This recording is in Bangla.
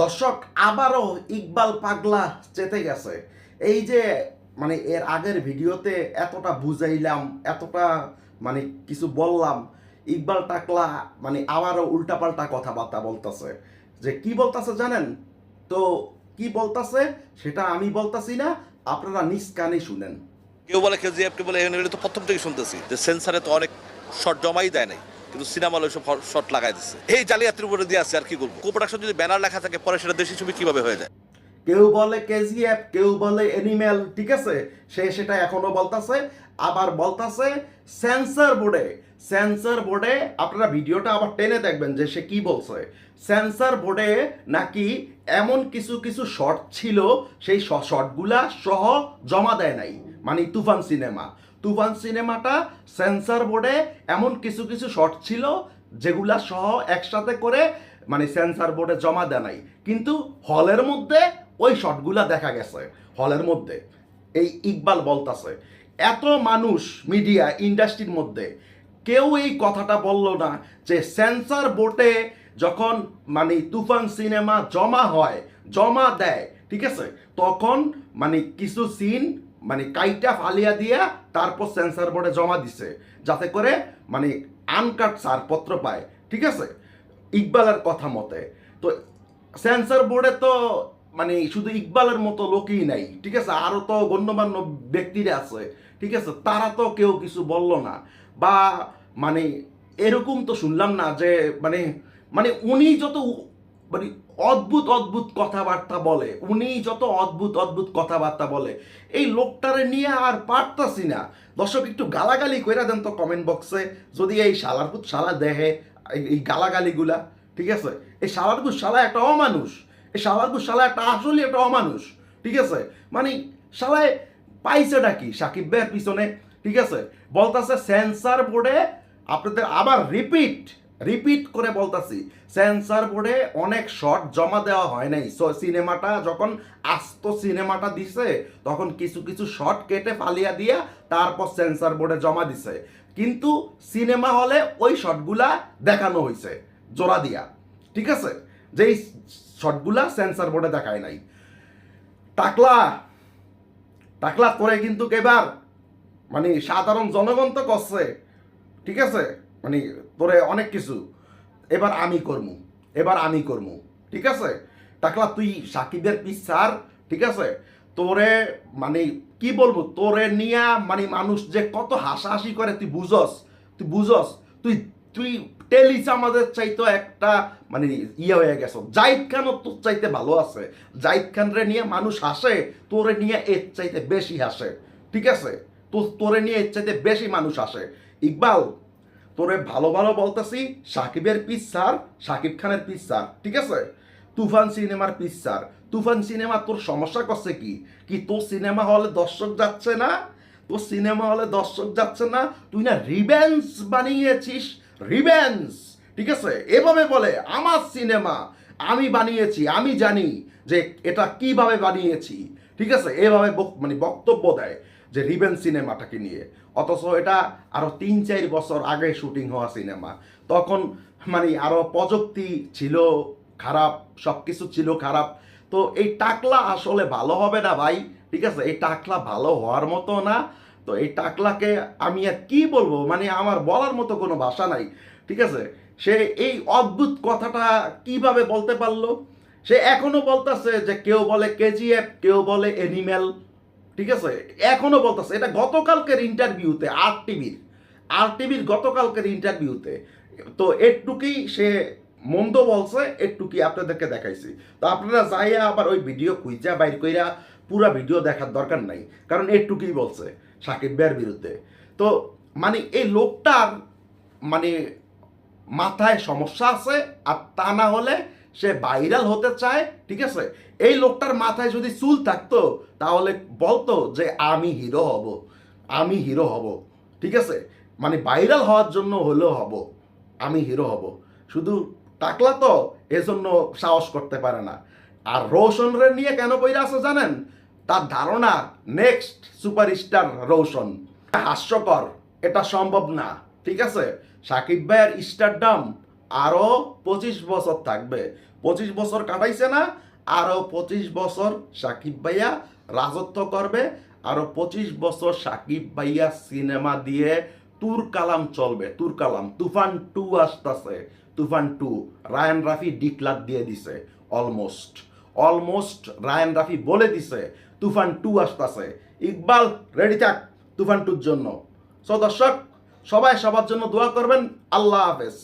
দর্শক আবারও ইকবাল পাগলা চেতে গেছে। এই যে মানে এর আগের ভিডিওতে এতটা বুঝাইলাম, এতটা মানে কিছু বললাম, ইকবাল টাকলা মানে আবারও উল্টাপাল্টা কথাবার্তা বলতেছে। যে কি বলতাছে জানেন? তো কি বলতাছে? সেটা আমি বলতাছি না, আপনারা নিজ কানে শুনেন। কেউ বলে কেজিএফ কেউ বলে তো প্রথম থেকে শুনতেছি। যে সেন্সারে তো অনেক শর্ট জমাই দেয় নাই। কিন্তু সিনেমা হলে সব শর্ট লাগাই দিচ্ছে এই জালিয়াতির উপরে দিয়ে আছে, আর কি করব? কোপ্রোডাকশন যদি ব্যানার লেখা থাকে, পরে সেটা দেশি ছবি কীভাবে হয়ে যায়? কেউ বলে কেজিএফ, কেউ বলে এনিম্যাল ঠিক আছে? সে সেটা এখনও বলতাছে, আবার বলতাছে সেন্সর বোর্ডে সেন্সর বোর্ডে আপনারা ভিডিওটা আবার টেনে দেখবেন যে সে কি বলছে। সেন্সর বোর্ডে নাকি এমন কিছু কিছু শর্ট ছিল, সেই শর্টগুলা সহ জমা দেয় নাই। মানে তুফান সিনেমা। তুফান সিনেমাটা সেন্সর বোর্ডে এমন কিছু কিছু শর্ট ছিল, যেগুলা সহ একসাথে করে মানে সেন্সার বোর্ডে জমা দেয় নাই। কিন্তু হলের মধ্যে ওই শটগুলা দেখা গেছে, হলের মধ্যে। এই ইকবাল বলতাছে, এত মানুষ মিডিয়া, ইন্ডাস্ট্রির মধ্যে, কেউ এই কথাটা বলল না যে সেন্সার বোর্ডে যখন মানে তুফান সিনেমা জমা হয়, জমা দেয়, ঠিক আছে? তখন মানে কিছু সিন মানে কাইটা ফালিয়া দিয়া তারপর সেন্সার বোর্ডে জমা দিছে, যাতে করে মানে আনকাট ছাড়পত্র পায়, ঠিক আছে? ইকবালের কথা মতে। তো সেন্সর বোর্ডে তো মানে শুধু ইকবালের মতো লোকই নাই, ঠিক আছে? আরও তো গণ্যমান্য ব্যক্তিরা আছে, ঠিক আছে? তারা তো কেউ কিছু বলল না। বা মানে এরকম তো শুনলাম না যে মানে মানে উনি যত মানে অদ্ভুত অদ্ভুত কথাবার্তা বলে। উনি যত অদ্ভুত অদ্ভুত কথাবার্তা বলে। এই লোকটারে নিয়ে আর পারতাছি না। দর্শক, একটু গালাগালি কইরা দেন তো কমেন্ট বক্সে যদি এই শালারপুত শালা দেহে এই- গালাগালিগুলা, ঠিক আছে? এই শালারপুত শালা একটা অমানুষ। এই শালারপুত শালা একটা আসলে একটা অমানুষ। ঠিক আছে? মানে শালায় পাইছেটা কি? সাকিব ভাইয়ের পিছনে, ঠিক আছে? বলতাছে সেন্সার বোর্ডে আপনাদের আবার রিপিট রিপিট করে বলতাছি, সেন্সার বোর্ডে অনেক শর্ট জমা দেওয়া হয় নাই। সো, সিনেমাটা যখন আস্ত সিনেমাটা দিছে, তখন কিছু কিছু শর্ট কেটে ফালিয়া দিয়া তারপর সেন্সার বোর্ডে জমা দিছে। কিন্তু সিনেমা হলে ওই শর্টগুলা দেখানো হয়েছে জোড়া দিয়া। ঠিক আছে? যেই শর্টগুলা সেন্সার বোর্ডে দেখায় নাই। টাকলা টাকলা করে কিন্তু এবার মানে সাধারণ জনগণ তো করছে। ঠিক আছে? মানে তোরে অনেক কিছু। এবার আমি করমু, এবার আমি করমু, ঠিক আছে? টাকলা তুই সাকিবের পিসার ঠিক আছে? তোরে মানে কি বলব, তোরে নিয়া মানে মানুষ যে কত হাসাহাসি করে, তুই বুঝস তুই বুঝস, তুই তুই টেলিস আমাদের চাইতো একটা মানে ইয়ে হয়ে গেছ। জাইদ খানও তোর চাইতে ভালো আছে। জাইদ খান রে নিয়ে মানুষ হাসে, তোরে নিয়ে এর চাইতে বেশি হাসে, ঠিক আছে? তো তোরে নিয়ে এর চাইতে বেশি মানুষ আসে ইকবাল তোরে ভালো ভালো বলতেছি, সাকিবের পিস স্যার সাকিব খানের পিস স্যার ঠিক আছে? তুফান সিনেমার পিস স্যার তুফান সিনেমা তোর সমস্যা করছে কি? কি তোর সিনেমা হলে দর্শক যাচ্ছে না? তোর সিনেমা হলে দর্শক যাচ্ছে না? তুই না রিভেন্স বানিয়েছিস রিভেন্স ঠিক আছে? এভাবে বলে, আমার সিনেমা আমি বানিয়েছি, আমি জানি যে এটা কীভাবে বানিয়েছি। ঠিক আছে? এভাবে মানে বক্তব্য দেয় যে রিভেন সিনেমাটাকে নিয়ে। অথচ এটা আরও তিন, চার বছর আগে শুটিং হওয়া সিনেমা তখন মানে আরও প্রযুক্তি ছিল খারাপ সব কিছু ছিল খারাপ। তো এই টাকলা আসলে ভালো হবে না ভাই? ঠিক আছে? এই টাকলা ভালো হওয়ার মতো না। তো এই টাকলাকে আমি আর কি বলব? মানে আমার বলার মতো কোনো ভাষা নাই। ঠিক আছে? সে এই অদ্ভুত কথাটা কীভাবে বলতে পারল? সে এখনও বলতেছে যে কেউ বলে কেজিএফ, কেউ বলে এনিম্যাল, ঠিক আছে? এখনও বলতেছে। এটা গতকালকের ইন্টারভিউতে আর টিভির আর টিভির গতকালকের ইন্টারভিউতে। তো এটুকুই সে মন্দ বলছে, এটুকুই আপনাদেরকে দেখাইছি। তো আপনারা যাইয়া আবার ওই ভিডিও খুঁজা বাইর কইরা পুরা ভিডিও দেখার দরকার নাই, কারণ এটুকুই বলছে সাকিব ভাইয়ের বিরুদ্ধে। তো মানে এই লোকটার মানে মাথায় সমস্যা আছে, আর তা না হলে সে ভাইরাল হতে চায়, ঠিক আছে? এই লোকটার মাথায় যদি চুল থাকতো, তাহলে বলতো যে আমি হিরো হব, আমি হিরো হব, ঠিক আছে? মানে ভাইরাল হওয়ার জন্য হলেও হব, আমি হিরো হব। শুধু টাকলা তো এজন্য সাহস করতে পারে না। আর রোশন রে নিয়ে কেন বইরা আছে জানেন? তার ধারণা নেক্সট সুপারস্টার রোশন। হাস্যকর, এটা সম্ভব না, ঠিক আছে? সাকিব ভাইয়ের স্টারডাম আরও পঁচিশ বছর থাকবে। পঁচিশ বছর কাটাইছে না, আরও পঁচিশ বছর সাকিব ভাইয়া রাজত্ব করবে, আরও পঁচিশ বছর সাকিব ভাইয়া সিনেমা দিয়ে তুর কালাম চলবে, তুর কালাম। তুফান টু আসতেছে, তুফান টু। রায়ান রাফি ডিক্লার দিয়ে দিছে, অলমোস্ট। অলমোস্ট রায়ান রাফি বলে দিছে, তুফান টু আসতেছে। ইকবাল, রেডি থাক তুফান টুর জন্য। সো দর্শক, সবাই সবার জন্য দোয়া করবেন। আল্লাহ হাফেজ।